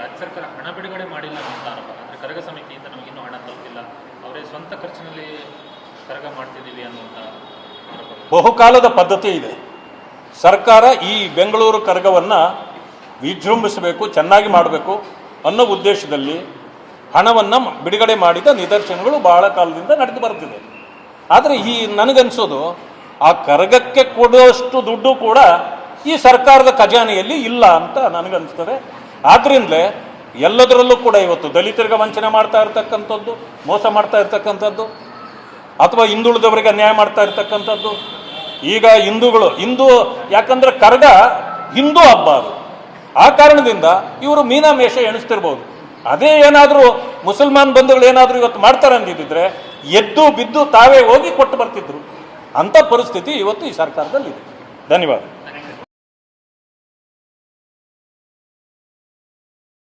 ರಾಜ್ಯ ಸರ್ಕಾರ ಹಣ ಬಿಡುಗಡೆ ಮಾಡಿಲ್ಲ ಅಂತ ಆರೋಪ. ಅಂದರೆ ಕರಗ ಸಮಿತಿಯಿಂದ ನಮಗಿನ್ನೂ ಹಣ ತಲುಪಿಲ್ಲ. ಅವರೇ ಸ್ವಂತ ಖರ್ಚಿನಲ್ಲಿ ಕರಗ ಮಾಡ್ತಿದ್ದೀವಿ ಅನ್ನುವಂಥ ಬಹುಕಾಲದ ಪದ್ಧತಿ ಇದೆ. ಸರ್ಕಾರ ಈ ಬೆಂಗಳೂರು ಕರಗವನ್ನು ವಿಜೃಂಭಿಸಬೇಕು, ಚೆನ್ನಾಗಿ ಮಾಡಬೇಕು ಅನ್ನೋ ಉದ್ದೇಶದಲ್ಲಿ ಹಣವನ್ನು ಬಿಡುಗಡೆ ಮಾಡಿದ ನಿದರ್ಶನಗಳು ಬಹಳ ಕಾಲದಿಂದ ನಡೆದು ಬರ್ತಿದೆ ಆದರೆ ಈ ನನಗನ್ಸೋದು, ಆ ಕರಗಕ್ಕೆ ಕೊಡುವಷ್ಟು ದುಡ್ಡು ಕೂಡ ಈ ಸರ್ಕಾರದ ಖಜಾನೆಯಲ್ಲಿ ಇಲ್ಲ ಅಂತ ನನಗನ್ಸ್ತದೆ. ಆದ್ರಿಂದಲೇ ಎಲ್ಲದರಲ್ಲೂ ಕೂಡ ಇವತ್ತು ದಲಿತರಿಗೆ ವಂಚನೆ ಮಾಡ್ತಾ ಇರ್ತಕ್ಕಂಥದ್ದು, ಮೋಸ ಮಾಡ್ತಾ ಇರ್ತಕ್ಕಂಥದ್ದು, ಅಥವಾ ಹಿಂದುಳಿದವರಿಗೆ ಅನ್ಯಾಯ ಮಾಡ್ತಾ ಇರ್ತಕ್ಕಂಥದ್ದು. ಈಗ ಹಿಂದೂಗಳು, ಹಿಂದೂ ಯಾಕಂದ್ರೆ ಕರ್ಗ ಹಿಂದೂ ಹಬ್ಬ ಅದು. ಆ ಕಾರಣದಿಂದ ಇವರು ಮೀನಾಮೇಷ ಎಣಿಸ್ತಿರ್ಬೋದು. ಅದೇ ಏನಾದರೂ ಮುಸಲ್ಮಾನ್ ಬಂಧುಗಳು ಏನಾದರೂ ಇವತ್ತು ಮಾಡ್ತಾರೆ ಅಂದಿದ್ದಿದ್ರೆ ಎದ್ದು ಬಿದ್ದು ತಾವೇ ಹೋಗಿ ಕೊಟ್ಟು ಬರ್ತಿದ್ರು. ಅಂಥ ಪರಿಸ್ಥಿತಿ ಇವತ್ತು ಈ ಸರ್ಕಾರದಲ್ಲಿ ಇದೆ ಧನ್ಯವಾದ.